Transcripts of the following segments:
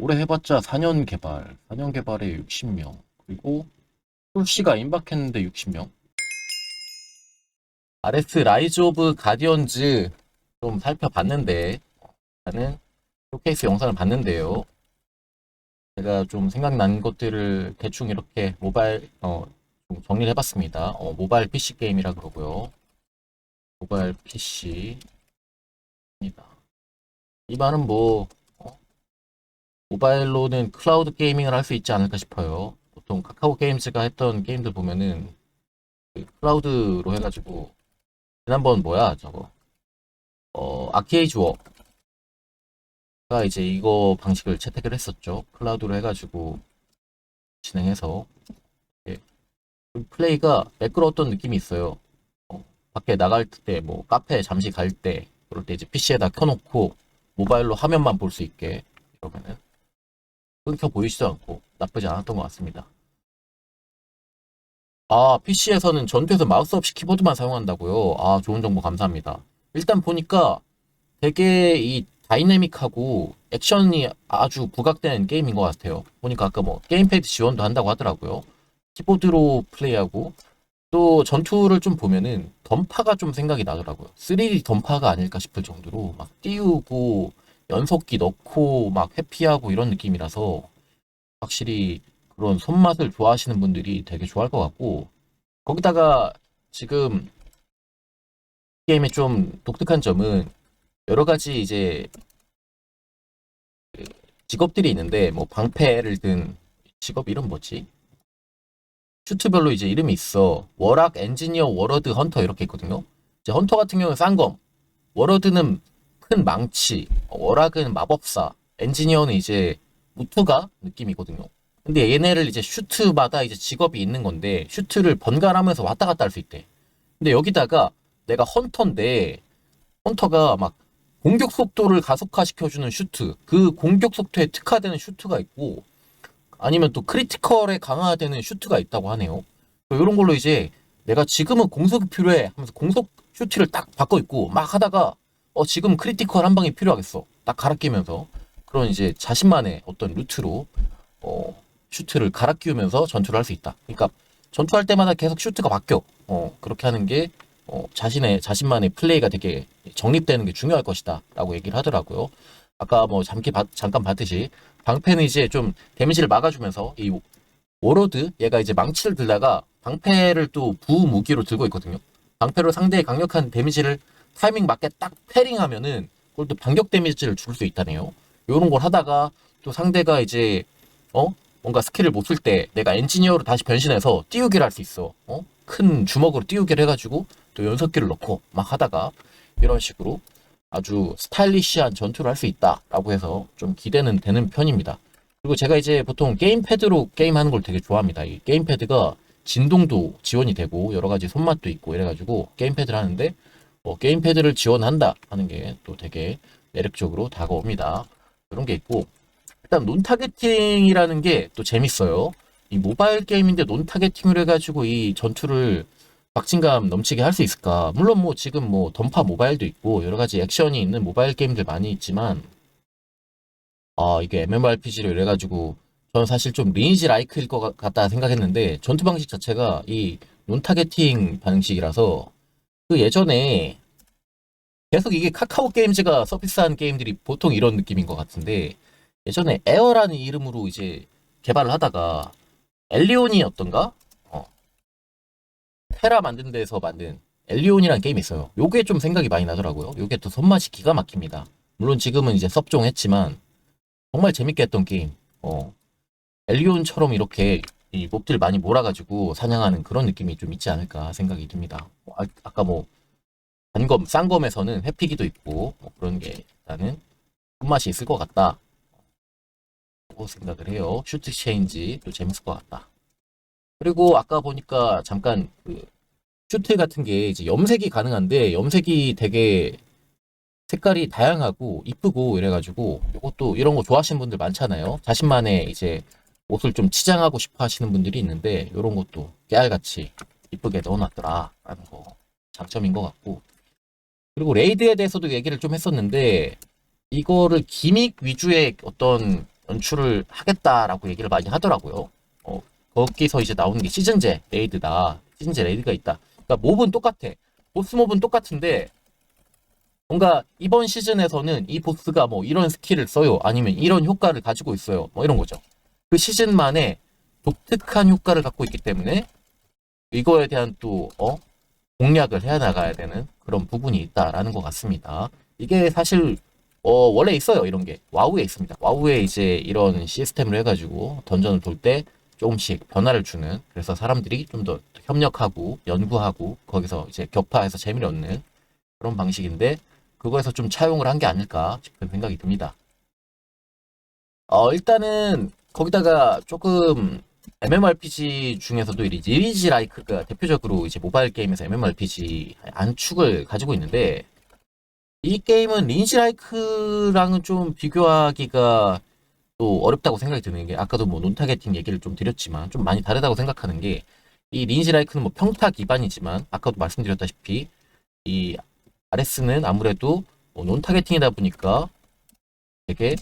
올해 해봤자 4년 개발, 4년 개발에 60명. 그리고 출시가 임박했는데 60명. RS 라이즈 오브 가디언즈 좀 살펴봤는데, 나는 쇼케이스 영상을 봤는데요. 제가 좀 생각난 것들을 대충 이렇게 모바일, 어, 좀 정리를 해봤습니다. 어, 모바일 PC 게임이라 그러고요. 모바일 PC. 입니다. 이 말은 뭐, 어, 모바일로는 클라우드 게이밍을 할 수 있지 않을까 싶어요. 보통 카카오 게임즈가 했던 게임들 보면은 그 클라우드로 해가지고 지난번 뭐야 저거 어 아케이즈 워가 이제 이거 방식을 채택을 했었죠. 클라우드로 해가지고 진행해서 예. 그 플레이가 매끄러웠던 느낌이 있어요. 어, 밖에 나갈 때 뭐 카페 잠시 갈 때 그럴 때 이제 PC에다 켜놓고 모바일로 화면만 볼 수 있게 이러면은 끊겨 보이지도 않고 나쁘지 않았던 것 같습니다. 아, PC에서는 전투에서 마우스 없이 키보드만 사용한다고요? 아, 좋은 정보 감사합니다. 일단 보니까 되게 이 다이내믹하고 액션이 아주 부각되는 게임인 것 같아요. 보니까 아까 뭐 게임패드 지원도 한다고 하더라고요. 키보드로 플레이하고 또 전투를 좀 보면은 던파가 좀 생각이 나더라고요. 3D 던파가 아닐까 싶을 정도로 막 띄우고 연속기 넣고 막 회피하고 이런 느낌이라서 확실히 그런 손맛을 좋아하시는 분들이 되게 좋아할 것 같고 거기다가 지금 게임의 좀 독특한 점은 여러 가지 이제 그 직업들이 있는데 뭐 방패를 든 직업 이름 뭐지? 슈트별로 이제 이름이 있어. 워락, 엔지니어, 워러드, 헌터 이렇게 있거든요. 이제 헌터 같은 경우는 싼 검, 워러드는 큰 망치, 워락은 마법사, 엔지니어는 이제 무투가 느낌이거든요. 근데 얘네를 이제 슈트마다 이제 직업이 있는 건데 슈트를 번갈아가면서 왔다 갔다 할 수 있대. 근데 여기다가 내가 헌터인데 헌터가 막 공격 속도를 가속화시켜주는 슈트, 그 공격 속도에 특화되는 슈트가 있고 아니면 또 크리티컬에 강화되는 슈트가 있다고 하네요. 이런 걸로 이제 내가 지금은 공속이 필요해 하면서 공속 슈트를 딱 바꿔 입고 막 하다가 어 지금 크리티컬 한 방이 필요하겠어. 딱 갈아 끼면서 그런 이제 자신만의 어떤 루트로 어 슈트를 갈아 끼우면서 전투를 할 수 있다. 그러니까 전투할 때마다 계속 슈트가 바뀌어. 어 그렇게 하는 게 어, 자신의 자신만의 플레이가 되게 정립되는 게 중요할 것이다라고 얘기를 하더라고요. 아까 뭐 잠기 바, 잠깐 봤듯이 방패는 이제 좀 데미지를 막아주면서 이 워로드 얘가 이제 망치를 들다가 방패를 또 부무기로 들고 있거든요. 방패로 상대의 강력한 데미지를 타이밍 맞게 딱 패링하면은 그걸 또 반격 데미지를 줄 수 있다네요. 요런 걸 하다가 또 상대가 이제 어 뭔가 스킬을 못 쓸 때 내가 엔지니어로 다시 변신해서 띄우기를 할 수 있어. 어? 큰 주먹으로 띄우기를 해가지고 또 연속기를 넣고 막 하다가 이런 식으로 아주 스타일리시한 전투를 할 수 있다라고 해서 좀 기대는 되는 편입니다. 그리고 제가 이제 보통 게임패드로 게임하는 걸 되게 좋아합니다. 이 게임패드가 진동도 지원이 되고 여러 가지 손맛도 있고 이래가지고 게임패드를 하는데 뭐 게임패드를 지원한다 하는 게 또 되게 매력적으로 다가옵니다. 그런 게 있고 일단 논 타겟팅이라는 게 또 재밌어요. 이 모바일 게임인데 논 타겟팅을 해가지고 이 전투를 박진감 넘치게 할 수 있을까? 물론 뭐 지금 뭐 던파 모바일도 있고 여러 가지 액션이 있는 모바일 게임들 많이 있지만 아 이게 MMORPG로 이래가지고 저는 사실 좀 리니지 라이크일 것 같다 생각했는데 전투 방식 자체가 이 논 타겟팅 방식이라서 그 예전에 계속 이게 카카오 게임즈가 서비스한 게임들이 보통 이런 느낌인 것 같은데 예전에 에어라는 이름으로 이제 개발을 하다가 엘리온이었던가? 어. 테라 만든 데서 만든 엘리온이라는 게임이 있어요. 요게 좀 생각이 많이 나더라고요. 요게 또 손맛이 기가 막힙니다. 물론 지금은 이제 섭종했지만 정말 재밌게 했던 게임. 어. 엘리온처럼 이렇게 이 몹들 많이 몰아가지고 사냥하는 그런 느낌이 좀 있지 않을까 생각이 듭니다. 뭐 아, 아까 뭐 단검, 쌍검에서는 회피기도 있고 뭐 그런 게 일단은 손맛이 있을 것 같다. 라고 생각을 해요. 슈트 체인지 또 재밌을 것 같다. 그리고 아까 보니까 잠깐 그 슈트 같은 게 이제 염색이 가능한데 염색이 되게 색깔이 다양하고 이쁘고 이래가지고 이것도 이런 거 좋아하시는 분들 많잖아요. 자신만의 이제 옷을 좀 치장하고 싶어 하시는 분들이 있는데 이런 것도 깨알같이 이쁘게 넣어놨더라 라는 거 장점인 것 같고 그리고 레이드에 대해서도 얘기를 좀 했었는데 이거를 기믹 위주의 어떤 연출을 하겠다라고 얘기를 많이 하더라고요. 어, 거기서 이제 나오는 게 시즌제 레이드다. 시즌제 레이드가 있다. 그러니까 몹은 똑같아. 보스 몹은 똑같은데 뭔가 이번 시즌에서는 이 보스가 뭐 이런 스킬을 써요. 아니면 이런 효과를 가지고 있어요. 뭐 이런 거죠. 그 시즌만의 독특한 효과를 갖고 있기 때문에 이거에 대한 또 어? 공략을 해 나가야 되는 그런 부분이 있다라는 것 같습니다. 이게 사실 어, 원래 있어요 이런 게 와우에 있습니다. 와우에 이제 이런 시스템을 해가지고 던전을 돌 때 조금씩 변화를 주는 그래서 사람들이 좀 더 협력하고 연구하고 거기서 이제 격파해서 재미를 얻는 그런 방식인데 그거에서 좀 차용을 한 게 아닐까 싶은 생각이 듭니다. 어, 일단은 거기다가 조금 MMORPG 중에서도 이 리리지 라이크가 대표적으로 이제 모바일 게임에서 MMORPG 안축을 가지고 있는데 이 게임은 리니지 라이크랑은 좀 비교하기가 또 어렵다고 생각이 드는 게 아까도 뭐 논타겟팅 얘기를 좀 드렸지만 좀 많이 다르다고 생각하는 게 이 리니지 라이크는 뭐 평타 기반이지만 아까도 말씀드렸다시피 이 RS는 아무래도 뭐 논타겟팅이다 보니까 되게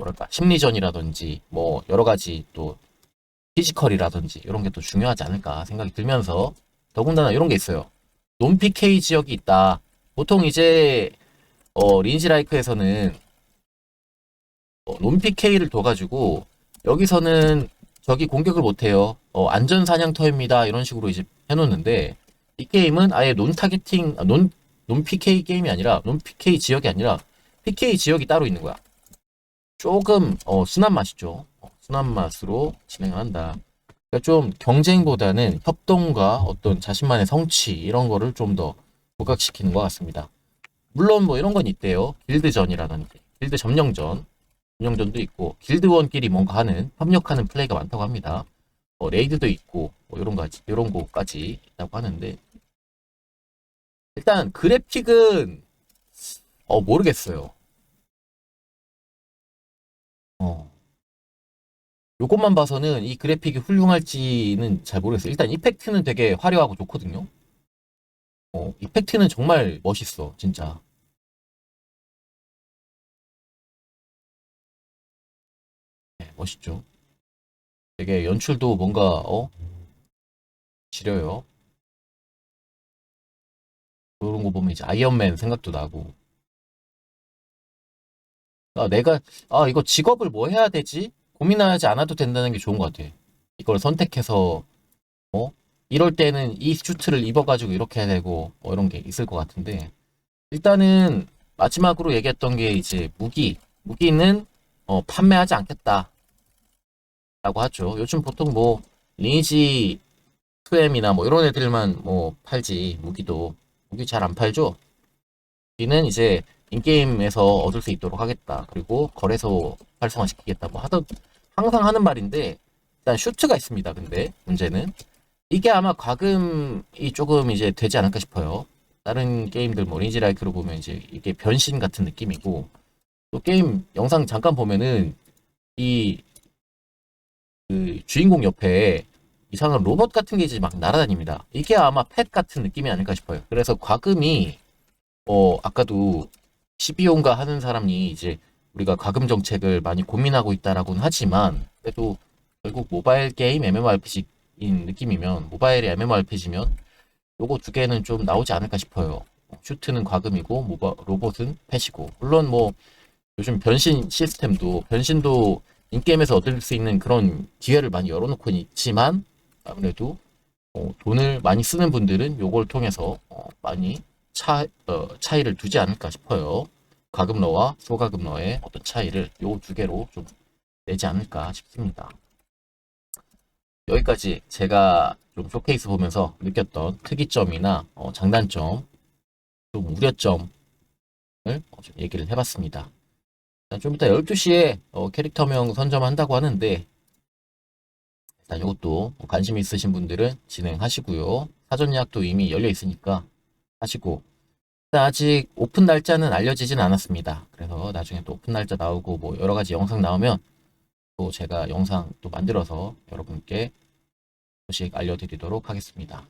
뭐랄까 심리전이라든지 뭐 여러 가지 또 피지컬이라든지 이런 게 또 중요하지 않을까 생각이 들면서 더군다나 이런 게 있어요. 논 PK 지역이 있다. 보통 이제 어, 리니지 라이크에서는 어, 논 PK를 둬가지고 여기서는 적이 공격을 못해요. 어, 안전 사냥터입니다. 이런 식으로 이제 해놓는데 이 게임은 아예 논 타겟팅, 아, 논, 논 PK 게임이 아니라 논 PK 지역이 아니라 PK 지역이 따로 있는 거야. 조금 어, 순한 맛이죠. 어, 순한 맛으로 진행을 한다. 그러니까 좀 경쟁보다는 협동과 어떤 자신만의 성취 이런 거를 좀 더 부각시키는 것 같습니다. 물론 뭐 이런 건 있대요. 길드전이라든지 길드 점령전, 점령전도 있고 길드원끼리 뭔가 하는 협력하는 플레이가 많다고 합니다. 어, 레이드도 있고 뭐 이런 거지 이런 거까지 있다고 하는데 일단 그래픽은 어 모르겠어요. 어. 요것만 봐서는 이 그래픽이 훌륭할지는 잘 모르겠어요. 일단 이펙트는 되게 화려하고 좋거든요. 어, 이펙트는 정말 멋있어, 진짜. 네, 멋있죠. 되게 연출도 뭔가, 어, 지려요. 그런 거 보면 이제 아이언맨 생각도 나고. 아, 내가, 아, 이거 직업을 뭐 해야 되지? 고민하지 않아도 된다는 게 좋은 것 같아. 이걸 선택해서, 어? 이럴 때는 이 슈트를 입어가지고 이렇게 해야 되고, 뭐 이런 게 있을 것 같은데. 일단은, 마지막으로 얘기했던 게 이제 무기. 무기는, 어, 판매하지 않겠다. 라고 하죠. 요즘 보통 뭐, 리니지 2M이나 뭐 이런 애들만 뭐 팔지, 무기도. 무기 잘 안 팔죠? 무기는 이제, 인게임에서 얻을 수 있도록 하겠다. 그리고 거래소 활성화시키겠다. 뭐 하던 항상 하는 말인데 일단 슈트가 있습니다. 근데 문제는 이게 아마 과금이 조금 이제 되지 않을까 싶어요. 다른 게임들 뭐 리니지 라이크로 보면 이제 이게 변신 같은 느낌이고 또 게임 영상 잠깐 보면은 이 그 주인공 옆에 이상한 로봇 같은 게 이제 막 날아다닙니다. 이게 아마 펫 같은 느낌이 아닐까 싶어요. 그래서 과금이 어 아까도 12호인가 하는 사람이 이제 우리가 과금 정책을 많이 고민하고 있다라고는 하지만 그래도 결국 모바일 게임 MMORPG인 느낌이면 모바일이 MMORPG면 요거 두 개는 좀 나오지 않을까 싶어요. 슈트는 과금이고 모바, 로봇은 펫이고 물론 뭐 요즘 변신 시스템도 변신도 인게임에서 얻을 수 있는 그런 기회를 많이 열어놓고 있지만 아무래도 어, 돈을 많이 쓰는 분들은 요걸 통해서 어, 많이 차, 어, 차이를 두지 않을까 싶어요. 가금러와 소가금러의 어떤 차이를 요 두 개로 좀 내지 않을까 싶습니다. 여기까지 제가 좀 쇼케이스 보면서 느꼈던 특이점이나 어, 장단점, 좀 우려점을 어, 좀 얘기를 해봤습니다. 좀 이따 12시에 어, 캐릭터명 선점한다고 하는데 일단 이것도 관심 있으신 분들은 진행하시고요. 사전 예약도 이미 열려 있으니까 하시고 아직 오픈 날짜는 알려지진 않았습니다. 그래서 나중에 또 오픈 날짜 나오고 뭐 여러 가지 영상 나오면 또 제가 영상 또 만들어서 여러분께 소식 알려드리도록 하겠습니다.